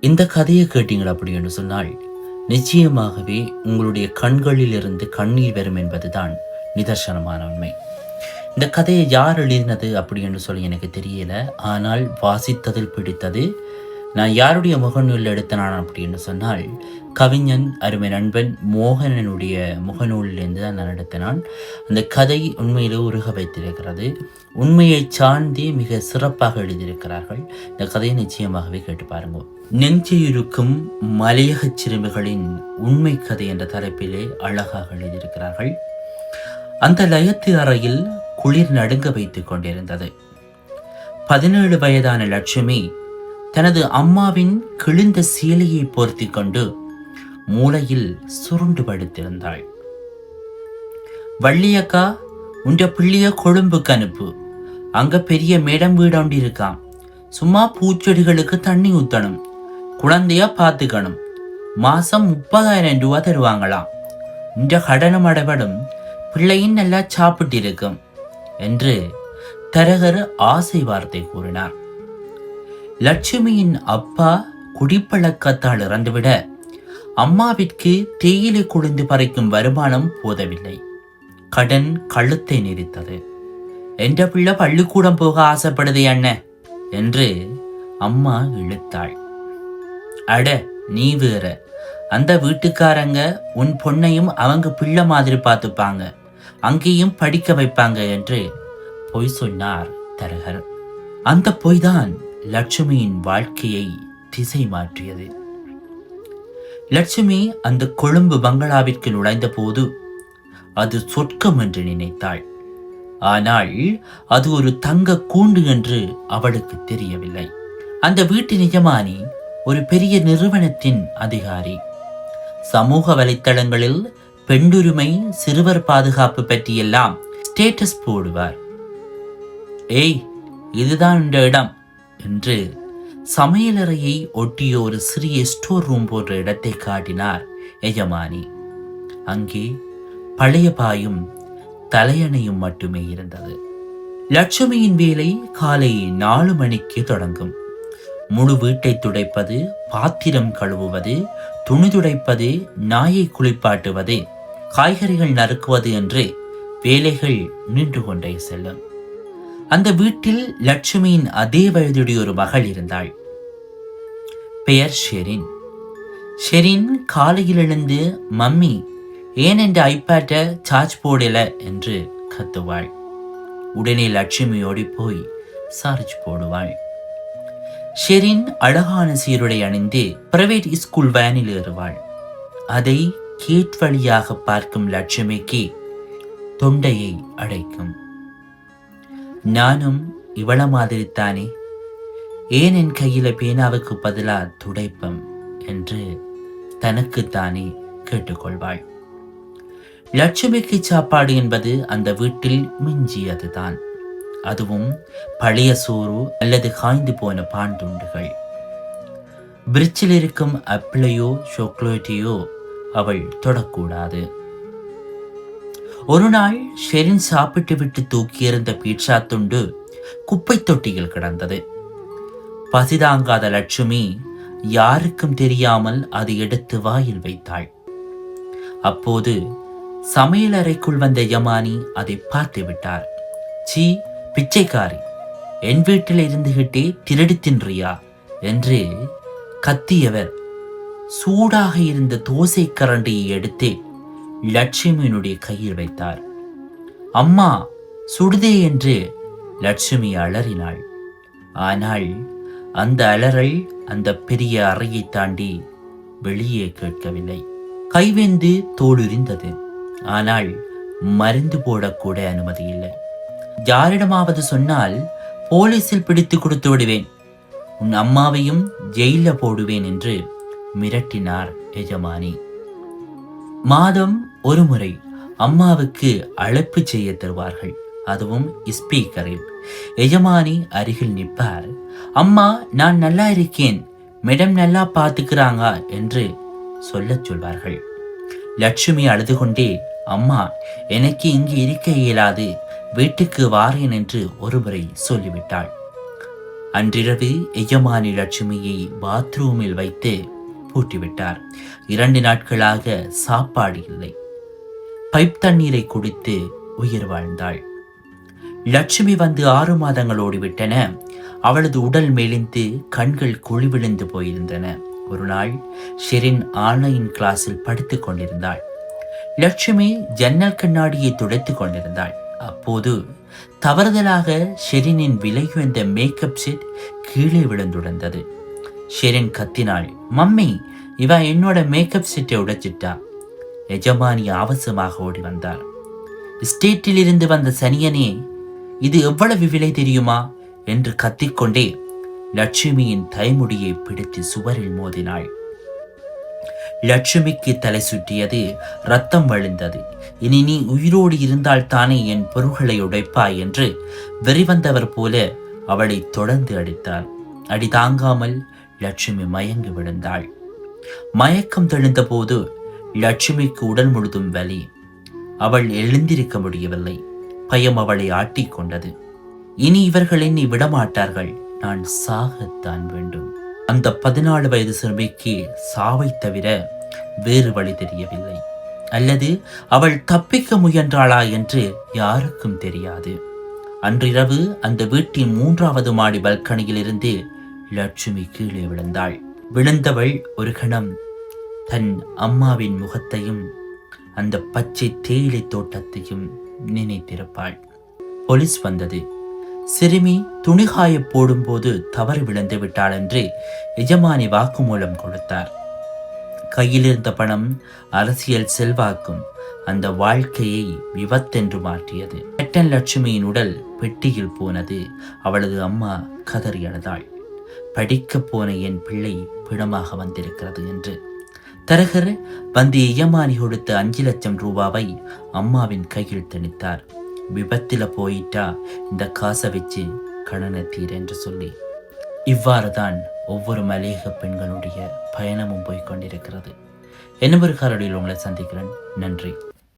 இந்த கதையை கேட்டீங்கள் அப்படி என்று சொன்னால் நிச்சயமாகவே உங்களுடைய கண்களில் இருந்து கண்ணீர் வரும் என்பதுதான் நிதர்சனமான உண்மை இந்த கதையை யார் எழுதினது அப்படி என்று சொல்லி எனக்கு தெரியல. ஆனால் வாசித்ததில் பிடித்தது நான் யாருடைய முகநூலில் எடுத்தனான் அப்படின்னு சொன்னால் கவிஞன் அருமை நண்பன் மோகனனுடைய முகநூலிலிருந்து தான் நான் எடுத்தனான். அந்த கதை உண்மையிலே உருக வைத்திருக்கிறது. உண்மையை சார்ந்தே மிக சிறப்பாக எழுதியிருக்கிறார்கள். இந்த கதையை நிச்சயமாகவே கேட்டு பாருங்க. நெஞ்சியிருக்கும் மலையகச் சிறுமிகளின் உண்மை கதை என்ற தலைப்பிலே அழகாக எழுதியிருக்கிறார்கள். அந்த லயத்து அறையில் குளிர் நடுங்க வைத்துக் கொண்டிருந்தது. பதினேழு வயதான லட்சுமி தனது அம்மாவின் கிழிந்த சீலையை போர்த்தி கொண்டு மூளையில் சுருண்டு படுத்திருந்தாள். வள்ளியக்கா உண்ட பிள்ளைய கொழும்புக்கு அனுப்பு. அங்க பெரிய மேடம் வீடாண்டி இருக்கான் சும்மா பூச்செடிகளுக்கு தண்ணி ஊத்தணும். குழந்தையா பார்த்துக்கணும் மாசம் முப்பதாயிரம் ரூபா தருவாங்களாம். இந்த கடனும் அடைபடும். பிள்ளையும் நல்லா சாப்பிட்டு இருக்கும் என்று தரகர் ஆசை வார்த்தை கூறினார். லட்சுமியின் அப்பா குடிப்பழக்கத்தால் இறந்துவிட அம்மாவிற்கு தேயிலை குளிந்து பறிக்கும் வருமானம் போதவில்லை. கடன் கழுத்தை நெரித்தது. என்ற பிள்ளை பள்ளிக்கூடம் போக ஆசைப்படுது என்ன என்று அம்மா இழுத்தாள். அட நீ வேற. அந்த வீட்டுக்காரங்க உன் பொண்ணையும் அவங்க பிள்ளை மாதிரி பார்த்துப்பாங்க. அங்கேயும் படிக்க வைப்பாங்க என்று பொய் சொன்னார் தரகர். அந்த பொய்தான். லட்சுமியின் வாழ்க்கையை திசை மாற்றியது. லட்சுமி அந்த கொழும்பு பங்களாவிற்கு நுழைந்த போது அது சொர்க்கம் என்று நினைத்தாள். ஆனால் அது ஒரு தங்க கூண்டு என்று அவளுக்கு தெரியவில்லை. அந்த வீட்டு நிஜமானி ஒரு பெரிய நிறுவனத்தின் அதிகாரி. சமூக வலைத்தளங்களில் பெண்டுரிமை சிறுவர் பாதுகாப்பு பற்றியெல்லாம் ஸ்டேட்டஸ் போடுவார். ஏய் இதுதான் இந்த இடம். என்று சமையலறையை ஒட்டிய ஒரு சிறிய ஸ்டோர் ரூம் போன்ற இடத்தை காட்டினார் எஜமானி. அங்கே பழைய பாயும் தலையணையும் மட்டுமே இருந்தது. லட்சுமியின் வேலை காலை நாலு மணிக்கு தொடங்கும். முழு வீட்டை துடைப்பது பாத்திரம் கழுவுவது துணி துடைப்பது நாயை குளிப்பாட்டுவது காய்கறிகள் நறுக்குவது என்று வேலைகள் நின்று கொண்டே செல்லும். அந்த வீட்டில் லட்சுமியின் அதே வயதுடைய ஒரு மகள் இருந்தாள். பெயர் ஷெரின். ஷெரின் காலையில் எழுந்து மம்மி ஏன் என்ற ஐபேட்டை சார்ஜ் போடல என்று கத்துவாள். உடனே லட்சுமி ஓடி போய் சார்ஜ் போடுவாள். ஷெரின் அழகான சீருடை அணிந்து பிரைவேட் ஸ்கூல் வேனில் ஏறுவாள். அதை கேட் வழியாக பார்க்கும் லட்சுமிக்கு தொண்டையை அடைக்கும். நானும் இவள மாதிரி தானே ஏன் என் கையில பேனாவுக்கு பதிலா துடைப்பம் என்று தனக்குத்தானே கேட்டுக்கொள்வாள். லட்சுமிக்கு சாப்பாடு என்பது அந்த வீட்டில் மிஞ்சியதுதான். அதுவும் பழைய சோறு அல்லது காய்ந்து போன பான் துண்டுகள். பிரிட்ஜில் இருக்கும் அப்பிளையோ சாக்லேட்டையோ அவள் தொடக்கூடாது. ஒரு நாள் ஷெரின் சாப்பிட்டு விட்டு தூக்கியிருந்த பீட்சா துண்டு குப்பை தொட்டியில் கிடந்தது. பசிதாங்காத லட்சுமி யாருக்கும் தெரியாமல் அதை எடுத்து வாயில் வைத்தாள். அப்போது சமையலறைக்குள் வந்த யமானி அதை பார்த்து விட்டார். சீ பிச்சைக்காரி என் வீட்டில் இருந்துகிட்டே திருடி தின்றியா? என்று கத்தியவர். சூடாக இருந்த தோசை கரண்டியை எடுத்தே லட்சுமியினுடைய கையில் வைத்தார். அம்மா சுடுதே என்று லட்சுமி அலறினாள். ஆனால் அந்த அலறல் அந்த பெரிய அறையை தாண்டி வெளியே கேட்கவில்லை. கைவெந்து தோலுரிந்தது ஆனால் மருந்து போடக்கூட அனுமதி இல்லை. யாரிடமாவது சொன்னால் போலீஸில் பிடித்து கொடுத்து விடுவேன். உன் அம்மாவையும் ஜெயில போடுவேன் என்று மிரட்டினார் எஜமானி. மாதம் ஒரு முறை அம்மாவுக்கு அழைப்பு செய்ய தருவார்கள். அதுவும் ஸ்பீக்கரில். எஜமானி அருகில் நிற்பார். அம்மா நான் நல்லா இருக்கேன். மேடம் நல்லா பார்த்துக்கிறாங்க என்று சொல்லச் சொல்வார்கள். லட்சுமி அழுது கொண்டே அம்மா எனக்கு இங்கு இருக்க இயலாது. வீட்டுக்கு வாரேன் என்று ஒருமுறை சொல்லிவிட்டாள். அன்றிரவு எஜமானி லட்சுமியை பாத்ரூமில் வைத்து பூட்டிவிட்டார். இரண்டு நாட்களாக சாப்பாடு இல்லை. பைப் தண்ணீரை குடித்து உயிர் வாழ்ந்தாள். லட்சுமி வந்து ஆறு மாதங்கள் ஓடிவிட்டன. அவளது உடல் மெலிந்து கண்கள் குழி விழுந்து போயிருந்தன. ஒரு நாள் ஷெரின் ஆன்லைன் கிளாஸில் படித்துக் கொண்டிருந்தாள். லட்சுமி ஜன்னல் கண்ணாடியை துடைத்துக் கொண்டிருந்தாள். அப்போது தவறுதலாக ஷெரினின் விலையுயர்ந்த மேக்கப் செட் கீழே விழுந்துடந்தது. ஷெரின் கத்தினாள். மம்மி இவ என்னோட மேக்கப் செட்டை உடைச்சிட்டா. எஜமானி ஆவசமாக ஓடி வந்தார். ஸ்டேட்டில் இருந்து வந்த சனியனே இது எவ்வளவு விலை தெரியுமா? என்று கத்திக்கொண்டே லட்சுமியின் தைமுடியை பிடித்து சுவரில் மோதினாள். லட்சுமிக்கு தலை சுற்றியது ரத்தம் வழிந்தது. இனி நீ உயிரோடு இருந்தால் தானே என் பொருள்களை உடைப்பாய்? என்று வெறிவந்தவர் போல அவளை தொடர்ந்து அடித்தார் அடி தாங்காமல் லட்சுமி மயங்கி விழுந்தாள். மயக்கம் தெளிந்தபோது லட்சுமிக்கு உடல் முழுதும் வலி. அவள் எழுந்திருக்க முடியவில்லை. பயம் அவளை ஆட்டிக் கொண்டது. இனி இவர்கள் என்னை விடமாட்டார்கள். நான் சாகத்தான் வேண்டும். அந்த பதினாலு வயது சிறுமிக்கு சாவை தவிர வேறு வழி தெரியவில்லை. அல்லது அவள் தப்பிக்க முயன்றாளா என்று யாருக்கும் தெரியாது. அன்றிரவு அந்த வீட்டின் மூன்றாவது மாடி பல்கனியில் இருந்து லட்சுமி கீழே விழுந்தாள். விழுந்தவள் ஒரு கணம். தன் அம்மாவின் முகத்தையும் அந்த பச்சை தேயிலை தோட்டத்தையும் நினைத்திருப்பாள். போலீஸ் வந்தது. சிறுமி துணிகாய போடும்போது தவறு விழுந்து விட்டாள் என்று எஜமானி வாக்குமூலம் கொடுத்தார். கையில் இருந்த பணம் அரசியல் செல்வாக்கும் அந்த வாழ்க்கையை விபத்தென்று மாற்றியது. கட்டன் லட்சுமியின் உடல் பெட்டியில் போனது. அவளது அம்மா கதறி அழுதாள். படிக்கப் போன என் பிள்ளை பிணமாக வந்திருக்கிறது என்று. தரகர் வந்து எஜமானி கொடுத்த அஞ்சு லட்சம் ரூபாவை அம்மாவின் கையில் திணித்தார். விபத்தில் போயிட்டா இந்த காசை வச்சு கடனை தீர் என்று சொல்லி. இவ்வாறு தான் ஒவ்வொரு மலையக பெண்களுடைய பயணமும் போய்க் கொண்டிருக்கிறது. என்ன ஒரு காரடியில் உங்களை சந்திக்கிறேன். நன்றி.